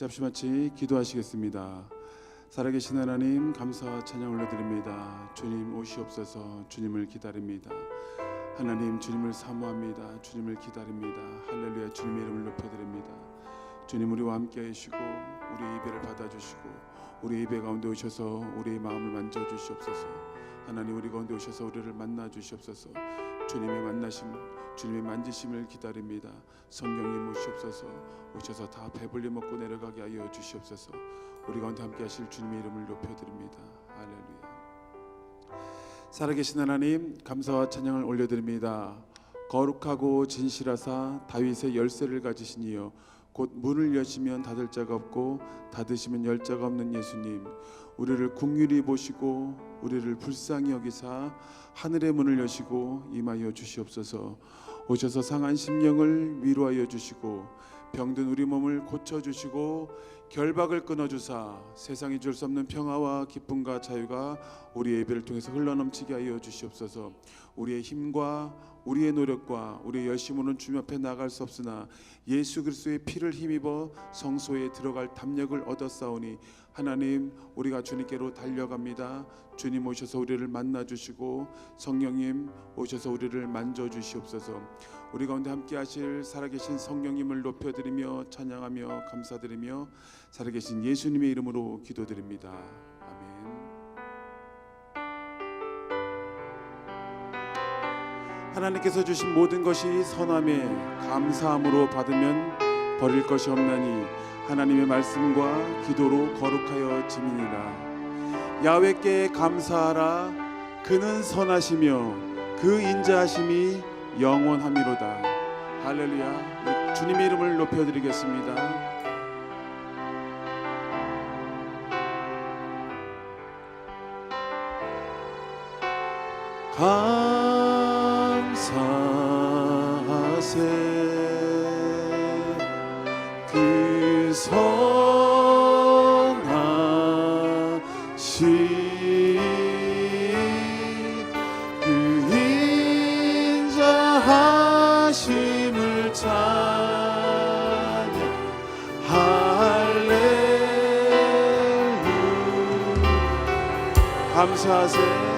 같이 합심같이 기도하시겠습니다. 살아계신 하나님 감사 찬양 올려드립니다. 주님 오시옵소서 주님을 기다립니다. 하나님 주님을 사모합니다. 주님을 기다립니다. 할렐루야 주님의 이름을 높여드립니다. 주님 우리와 함께 하시고 우리 예배를 받아주시고 우리 예배 가운데 오셔서 우리의 마음을 만져주시옵소서 하나님 우리 가운데 오셔서 우리를 만나 주시옵소서 주님의 만나심 주님의 만지심을 기다립니다. 성령님 오시옵소서. 오셔서 다 배불리 먹고 내려가게 하여 주시옵소서. 우리 가운데 함께 하실 주님의 이름을 높여드립니다. 할렐루야. 살아계신 하나님 감사와 찬양을 올려드립니다. 거룩하고 진실하사 다윗의 열쇠를 가지시니요 곧 문을 여시면 닫을 자가 없고 닫으시면 열 자가 없는 예수님 우리를 궁휼히 보시고 우리를 불쌍히 여기사 하늘의 문을 여시고 임하여 주시옵소서 오셔서 상한 심령을 위로하여 주시고 병든 우리 몸을 고쳐 주시고 결박을 끊어 주사 세상이 줄 수 없는 평화와 기쁨과 자유가 우리의 예배를 통해서 흘러넘치게 하여 주시옵소서 우리의 힘과 우리의 노력과 우리의 열심으로는 주님 앞에 나갈 수 없으나 예수 그리스도의 피를 힘입어 성소에 들어갈 담력을 얻었사오니 하나님 우리가 주님께로 달려갑니다. 주님 오셔서 우리를 만나 주시고 성령님 오셔서 우리를 만져 주시옵소서. 우리 가운데 함께 하실 살아계신 성령님을 높여 드리며 찬양하며 감사드리며 살아계신 예수님의 이름으로 기도드립니다. 아멘. 하나님께서 주신 모든 것이 선함에 감사함으로 받으면 버릴 것이 없나니 하나님의 말씀과 기도로 거룩하여 지민이라. 야외께 감사하라. 그는 선하시며 그 인자하심이 영원함이로다. 할렐루야. 주님의 이름을 높여드리겠습니다 감사하세. 그 선하신 그 감사하세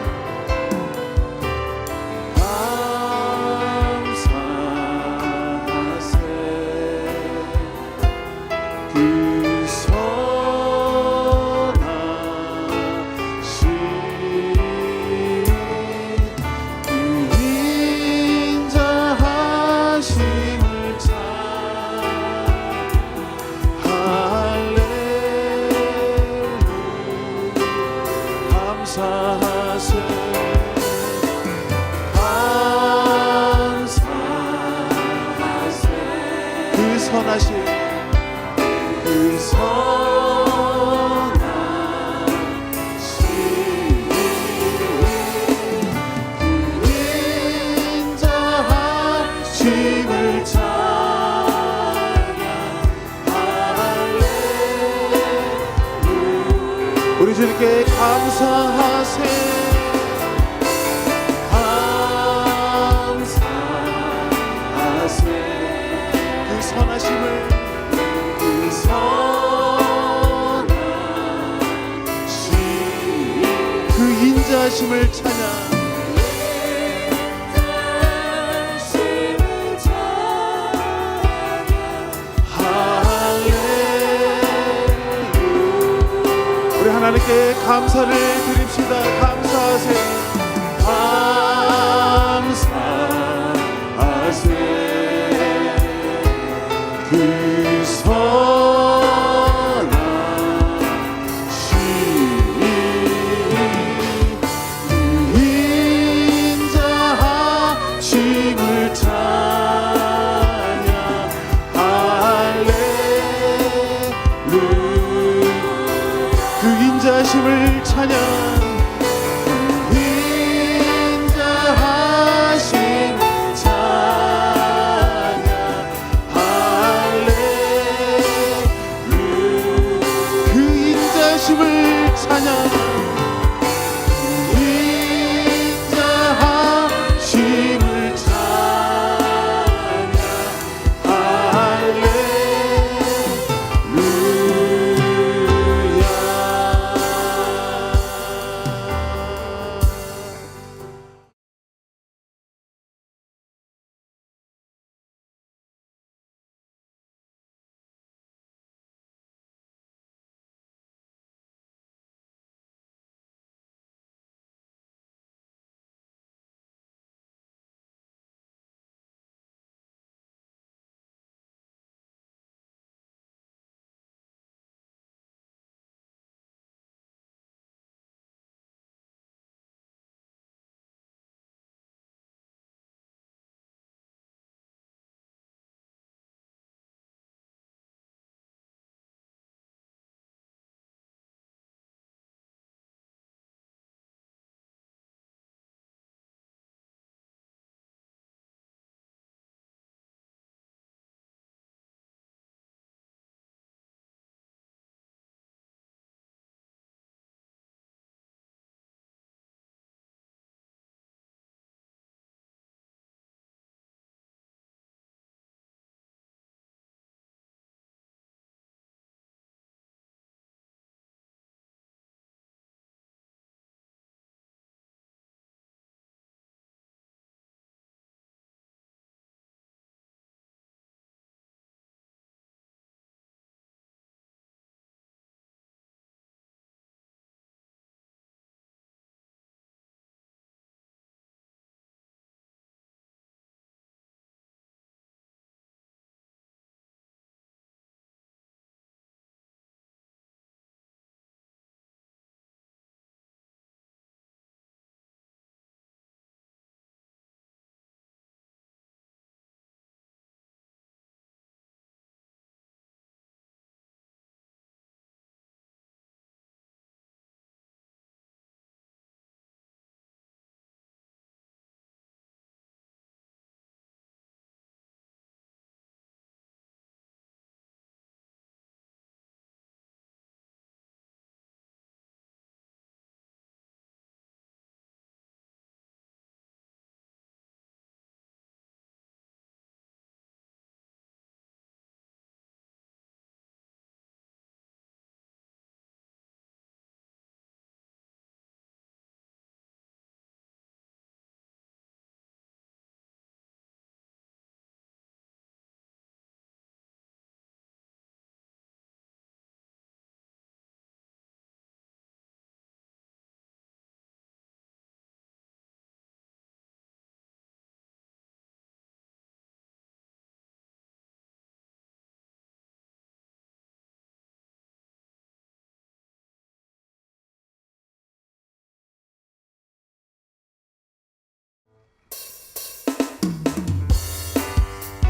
인자하심을 찬양 할렐루야 우리 하나님께 감사를 드립시다. 감사하세 감 인자하심을 찬양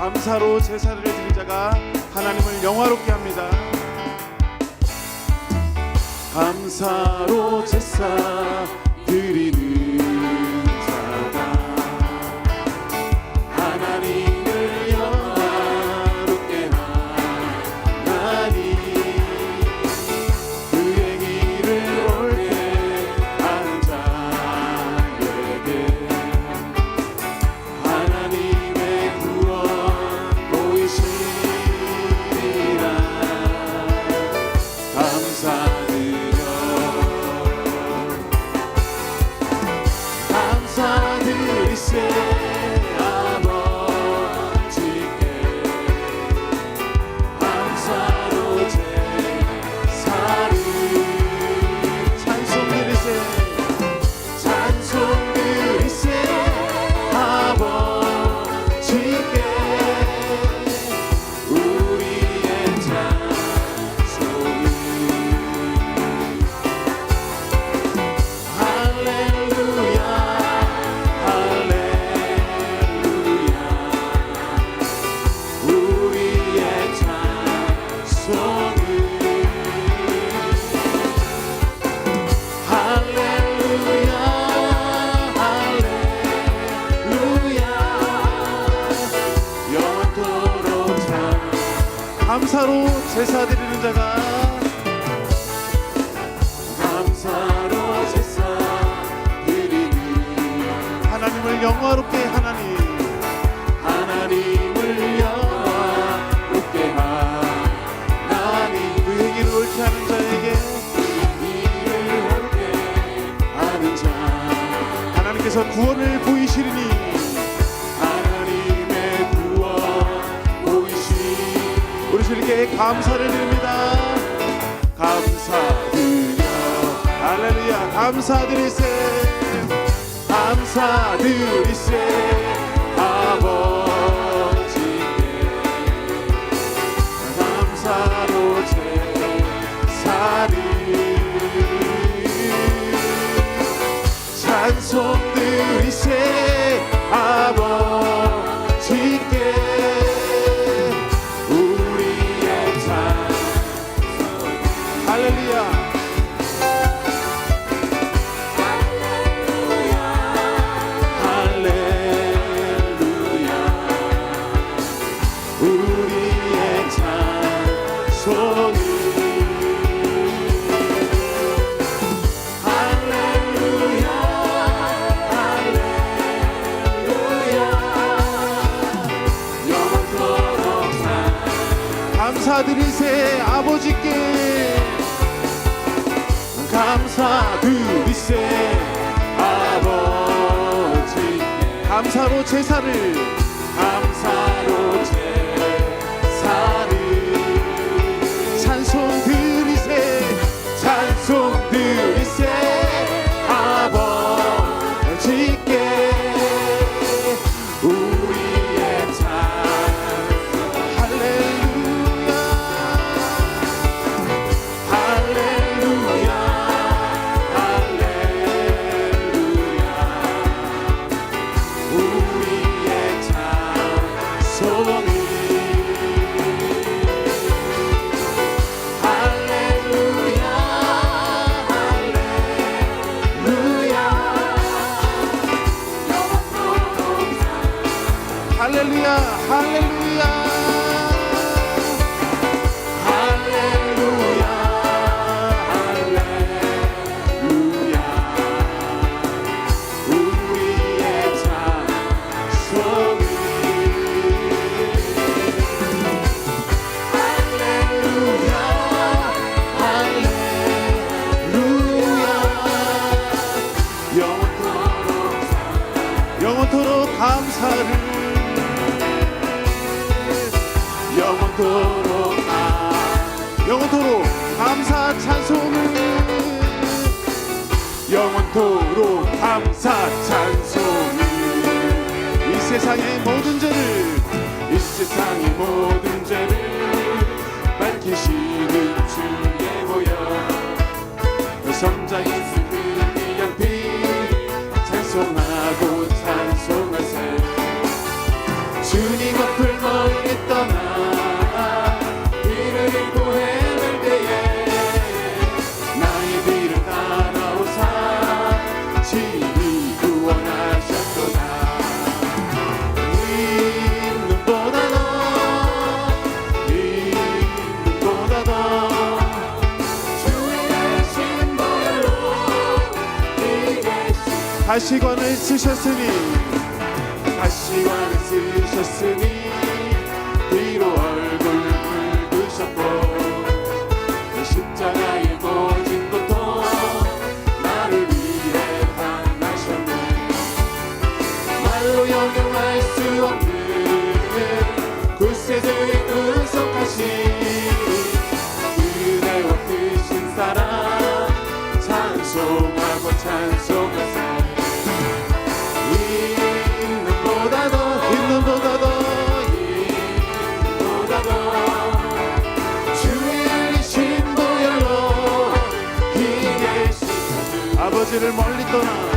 감사로 제사를 드린 자가 하나님을 영화롭게 합니다. 감사로 제사 구원을 보이시리니. 하나님의 구원 보이시니. 우리 주님께 감사를 드립니다. 감사드려. 할렐루야. 감사드리세. 감사드리세. 감사로 제사를. 감사 Hallelujah. 영원토록 영원토록 감사 찬송을. 영원토록 감사 찬송을. 이 세상의 모든 죄를 이 세상의 모든 가시관을 쓰셨으니. 가시관을 쓰셨으니 뒤로 얼굴을 붉으셨고 그 십자가의 모진 고통 나를 위해 당하셨네. 말로 형용할 수 없는 구세주의 구속하신 그대와 크신 사랑 찬송하고 찬송 아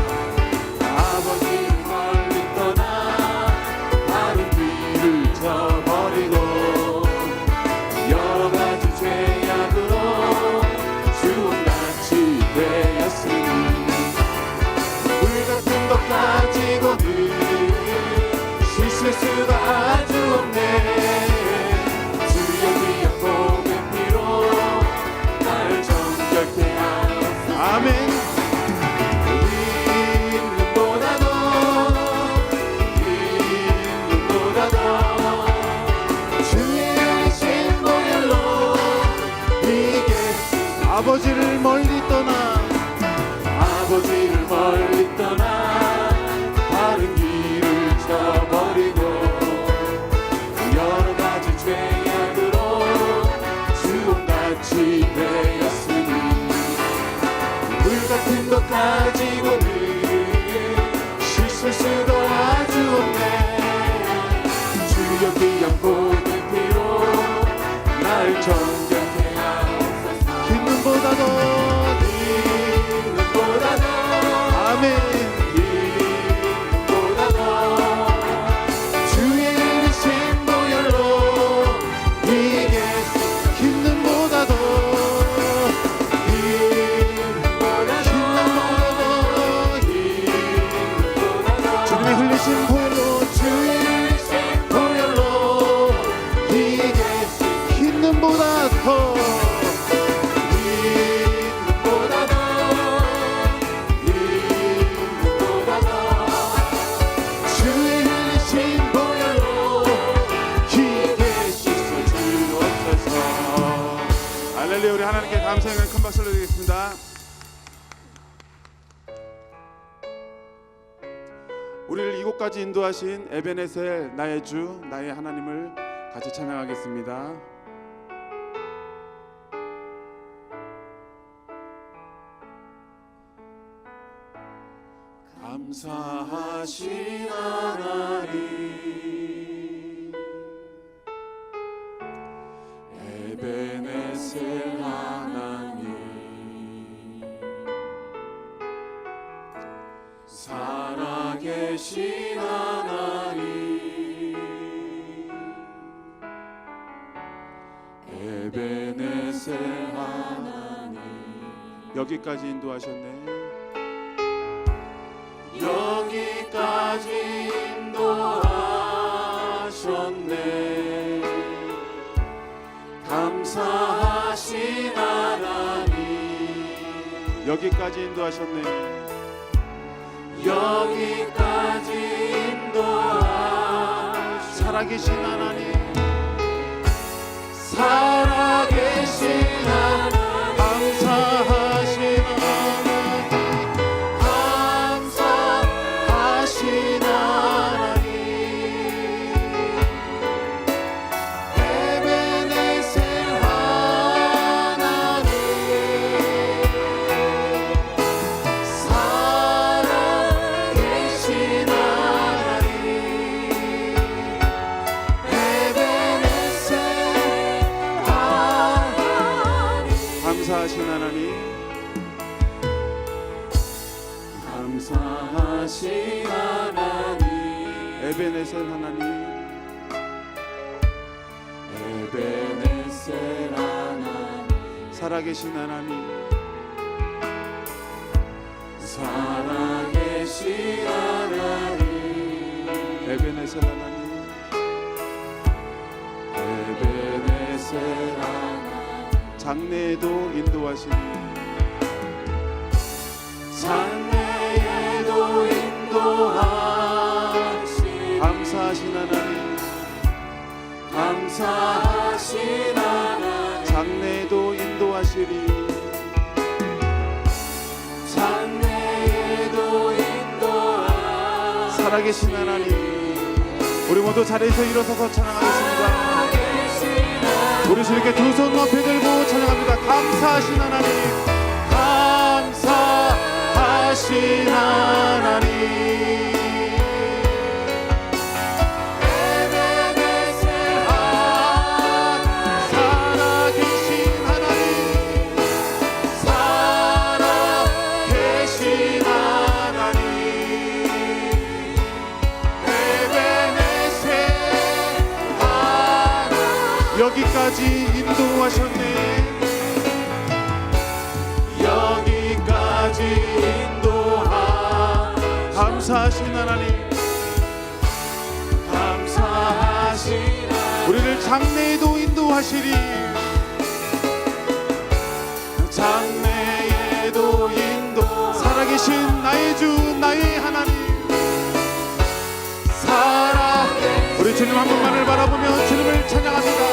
주여 귀한 고된 피로 날 정 감사의 큰 박수를 드리겠습니다. 우리를 이곳까지 인도하신 에베네셀 나의 주 나의 하나님을 같이 찬양하겠습니다. 감사하신 하나 살아계신 하나님. 에베네셀 하나님. 여기까지 인도하셨네. 여기까지 인도하셨네. 감사하신 하나님. 여기까지 인도하셨네. 여기 살아계신 하나님 에베네셀 하나님. 에베네셀 하나님. 살아계신 하나님. 살아계신 하나님. 에베네셀 하나님. 에베네셀 하나님. 장래에도 인도하시니. 장래에도 장래에도 인도하시 감사하신 하나님. 감사하신 하나님. 장래에도 인도하시리. 장래에도 인도하시 살아계신 하나님 우리 모두 자리에서 일어서서 찬양하겠습니다. 우리 주님께 두 손 높이 들고 찬양합니다. 감사하신 하나님. 감사하신 하나님 인도하셨네. 여기까지 인도하 감사하신 하나님. 감사하신 우리를 장래에도 인도하시리. 장래에도 인도. 살아계신 나의 주 나의 하나님. 살아 우리 주님 한 분만을 바라보며 주님을 찬양합니다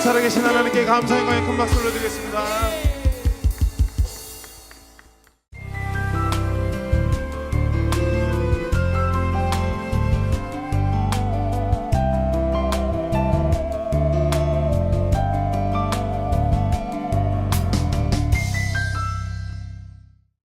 살아계신 하나님께 감사 영광의 큰 박수 올려드리겠습니다